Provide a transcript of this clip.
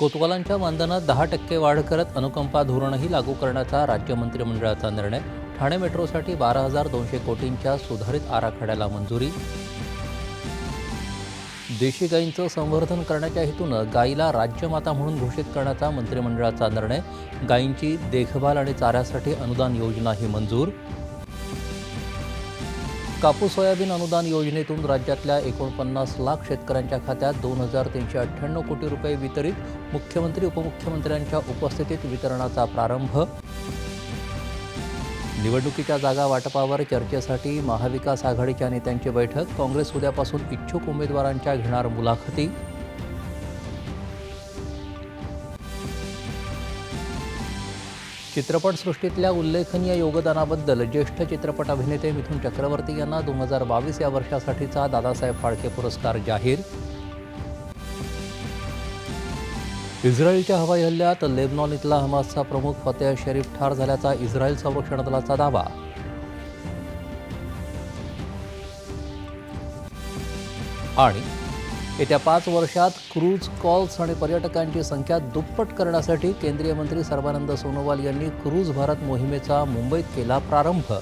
कोतवालांच्या मानधनात दहा टक्के वाढ करत अनुकंपा धोरणही लागू करण्याचा राज्य मंत्रिमंडळाचा निर्णय. ठाणे मेट्रोसाठी बारा हजार दोनशे कोटींच्या सुधारित आराखड्याला मंजुरी. देशी गायींचं संवर्धन करण्याच्या हेतूनं गायीला राज्यमाता म्हणून घोषित करण्याचा मंत्रिमंडळाचा निर्णय. गायींची देखभाल आणि चाऱ्यासाठी अनुदान योजनाही मंजूर. कापूस सोयाबीन अनुदान योजनेतून राज्यातल्या एकोणपन्नास लाख शेतकऱ्यांच्या खात्यात दोन हजार तीनशे अठ्ठ्याण्णव कोटी रुपये वितरित मुख्यमंत्री उपमुख्यमंत्र्यांच्या उपस्थितीत वितरणाचा प्रारंभ. निवडणुकीच्या जागा वाटपावर चर्चेसाठी महाविकास आघाडीच्या नेत्यांची बैठक. काँग्रेस उद्यापासून इच्छुक उमेदवारांच्या घेणार मुलाखती. चित्रपटसृष्टीतल्या उल्लेखनीय योगदानाबद्दल ज्येष्ठ चित्रपट अभिनेते मिथुन चक्रवर्ती यांना दोन हजार बावीस या वर्षासाठीचा दादासाहेब फाळके पुरस्कार जाहीर. इस्रायलच्या हवाई हल्ल्यात लेबनॉन इथला हमासचा प्रमुख फतेह शरीफ ठार झाल्याचा इस्रायल संरक्षण दलाचा दावा. आणि येत्या पाच वर्षात क्रूज कॉल्स आणि पर्यटकांची संख्या दुप्पट करण्यासाठी केंद्रीय मंत्री सर्बानंद सोनोवाल यांनी क्रूज भारत मोहिमेचा मुंबईत केला प्रारंभ.